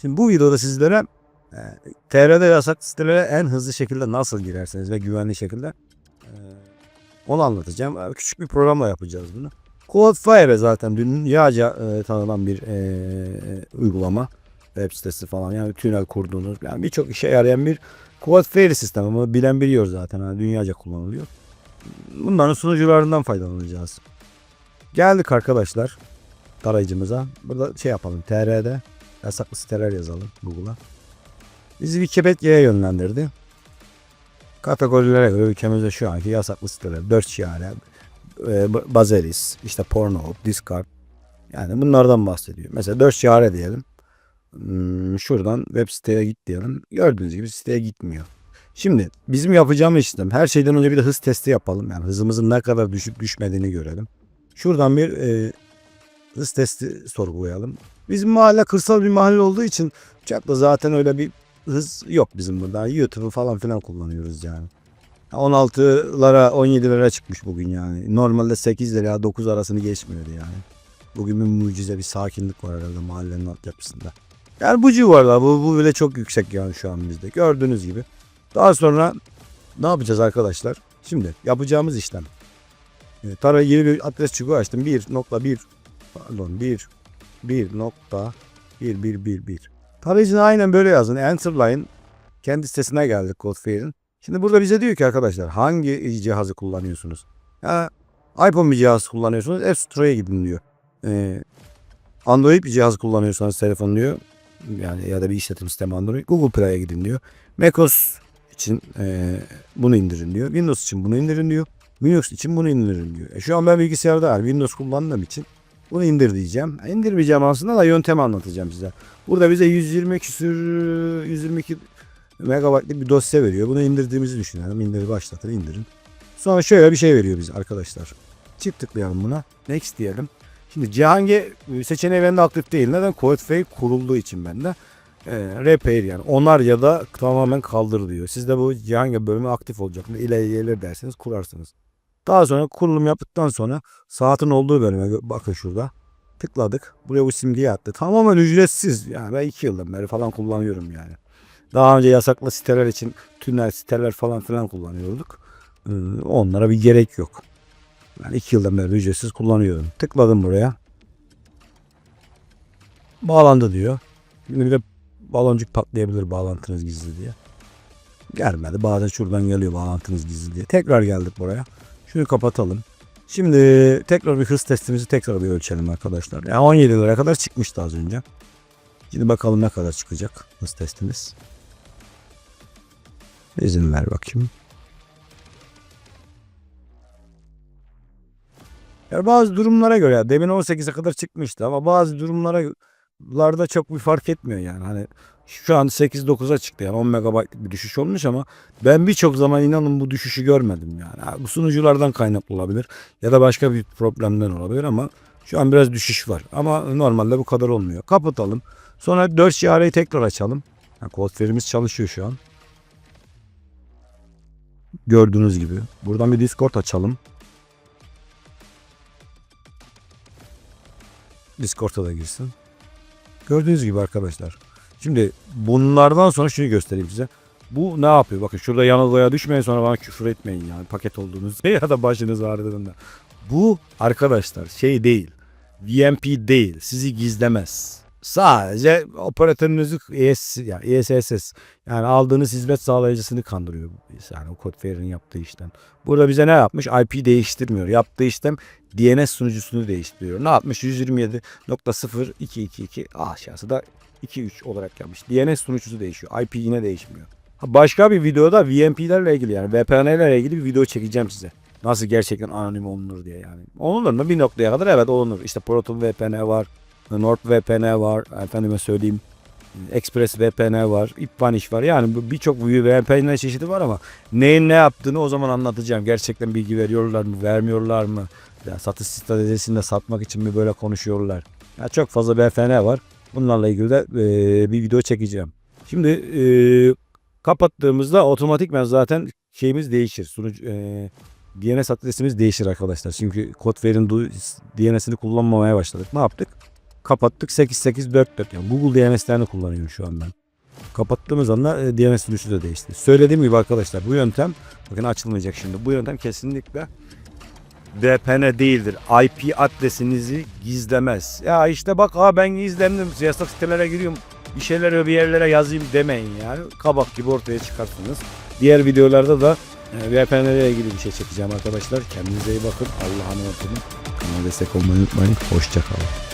Şimdi bu videoda sizlere e, TR'de yasak sitelere en hızlı şekilde nasıl girersiniz ve güvenli şekilde e, onu anlatacağım. E, Küçük bir programla yapacağız bunu. Cloudflare zaten dünyaca e, tanınan bir e, uygulama. Web sitesi falan yani tünel kurduğunuz yani birçok işe yarayan bir Cloudflare sistemi. Bunu bilen biliyor zaten. Yani dünyaca kullanılıyor. Bunların sunucularından faydalanacağız. Geldik arkadaşlar tarayıcımıza. Burada şey yapalım. TR'de yasaklı siteler yazalım Google'a. Bizi Wikipedia'ya yönlendirdi. Kategorilere göre ülkemizde şu anki yasaklı siteler. 4 şiare, e, Bazeris, işte Pornhub, Discard. Yani bunlardan bahsediyor. Mesela 4 şiare diyelim. Hmm, şuradan web siteye git diyelim. Gördüğünüz gibi siteye gitmiyor. Şimdi bizim yapacağımız işlem her şeyden önce bir de hız testi yapalım. Yani hızımızın ne kadar düşüp düşmediğini görelim. Şuradan bir e, hız testi sorgulayalım. Bizim mahalle kırsal bir mahalle olduğu için çok da zaten öyle bir hız yok bizim burada. YouTube'u falan filan kullanıyoruz yani. 16'lara 17'lere çıkmış bugün yani. Normalde 8 lira 9 arasını geçmiyordu yani. Bugün bir mucize bir sakinlik var herhalde mahallenin altyapısında. Yani bu civarlar bu, bu bile çok yüksek yani şu an bizde. Gördüğünüz gibi. Daha sonra ne yapacağız arkadaşlar? Şimdi yapacağımız işlem. E, Tara yeni bir adres çubuğu açtım. 1.1 pardon 1 1.11111 Tarayıcını aynen böyle yazın. Enterline kendi sitesine geldik Cloudflare'in. Şimdi burada bize diyor ki arkadaşlar hangi cihazı kullanıyorsunuz? Ya iPhone bir cihaz kullanıyorsunuz App Store'a gidin diyor. Ee, Android bir cihaz kullanıyorsanız telefon diyor. Yani ya da bir işletim sistemi Android. Google Play'e gidin diyor. macOS için e, bunu indirin diyor. Windows için bunu indirin diyor. Linux için bunu indirin diyor. E şu an ben bilgisayarda yani Windows kullandığım için bunu indir diyeceğim. İndirmeyeceğim aslında da yöntemi anlatacağım size. Burada bize 120 küsür 122 megabaytlık bir dosya veriyor. Bunu indirdiğimizi düşünelim. İndir başlatır indirin. Sonra şöyle bir şey veriyor bize arkadaşlar. Çift tıklayalım buna. Next diyelim. Şimdi Cihangir seçeneği bende aktif değil. Neden? Codefake kurulduğu için bende. E, repair yani onar ya da tamamen kaldır diyor. Sizde bu Cihangir bölümü aktif olacak. İleri gelir derseniz kurarsınız. Daha sonra kurulum yaptıktan sonra saatin olduğu bölüme bakın şurada. Tıkladık. Buraya bu simgeyi attı. Tamamen ücretsiz. Yani ben iki yıldan beri falan kullanıyorum yani. Daha önce yasaklı siteler için tünel siteler falan filan kullanıyorduk. Ee, Onlara bir gerek yok. Ben iki yıldan beri ücretsiz kullanıyorum. Tıkladım buraya. Bağlandı diyor. Şimdi bir de baloncuk patlayabilir bağlantınız gizli diye. Gelmedi. Bazen şuradan geliyor bağlantınız gizli diye. Tekrar geldik buraya. Şunu kapatalım. Şimdi tekrar bir hız testimizi tekrar bir ölçelim arkadaşlar. Yani 17 liraya kadar çıkmıştı az önce. Şimdi bakalım ne kadar çıkacak hız testimiz. İzin ver bakayım. Ya bazı durumlara göre demin 18'e kadar çıkmıştı ama bazı durumlara larda çok bir fark etmiyor yani. Hani şu an 8-9'a çıktı yani 10 megabaytlık bir düşüş olmuş ama ben birçok zaman inanın bu düşüşü görmedim yani. Bu sunuculardan kaynaklı olabilir ya da başka bir problemden olabilir ama şu an biraz düşüş var. Ama normalde bu kadar olmuyor. Kapatalım. Sonra 4 şiareyi tekrar açalım. Yani Cloudflare'imiz çalışıyor şu an. Gördüğünüz gibi. Buradan bir Discord açalım. Discord'a da girsin. Gördüğünüz gibi arkadaşlar. Şimdi bunlardan sonra şunu göstereyim size. Bu ne yapıyor? Bakın şurada yanılgıya düşmeyin sonra bana küfür etmeyin yani paket olduğunuz ya da başınız ağrıdığında. Bu arkadaşlar şey değil. VMP değil. Sizi gizlemez. Sadece operatörünüzü ES, yani ESSS yani aldığınız hizmet sağlayıcısını kandırıyor. Yani o Cloudflare'in yaptığı işlem. Burada bize ne yapmış? IP değiştirmiyor. Yaptığı işlem DNS sunucusunu değiştiriyor. Ne yapmış? 127.0222 aşağısı da 2.3 olarak yapmış. DNS sunucusu değişiyor. IP yine değişmiyor. Başka bir videoda VMP'lerle ilgili yani VPN'lerle ilgili bir video çekeceğim size. Nasıl gerçekten anonim olunur diye yani. Olunur mu? Bir noktaya kadar evet olunur. İşte Proton VPN var. NordVPN var. Efendime söyleyeyim. Express VPN var. IPVanish var. Yani birçok VPN çeşidi var ama neyin ne yaptığını o zaman anlatacağım. Gerçekten bilgi veriyorlar mı? Vermiyorlar mı? Ya satış stratejisinde satmak için mi böyle konuşuyorlar? Ya çok fazla VPN var. Bunlarla ilgili de e, bir video çekeceğim. Şimdi e, kapattığımızda otomatikman zaten şeyimiz değişir. Sunucu e, DNS adresimiz değişir arkadaşlar. Çünkü du- DNS'ini kullanmamaya başladık. Ne yaptık? Kapattık 8844. Yani Google DNS'lerini kullanıyorum şu an ben. Kapattığımız anda e, DNS sürücüsü de değişti. Söylediğim gibi arkadaşlar bu yöntem bakın açılmayacak şimdi. Bu yöntem kesinlikle VPN değildir. IP adresinizi gizlemez. Ya işte bak ha ben gizlendim. Yasak sitelere giriyorum. Bir şeylere bir yerlere yazayım demeyin yani. Kabak gibi ortaya çıkarsınız. Diğer videolarda da e, VPN ile ilgili bir şey çekeceğim arkadaşlar. Kendinize iyi bakın. Allah'a emanet olun. Kanala destek olmayı unutmayın. Hoşçakalın.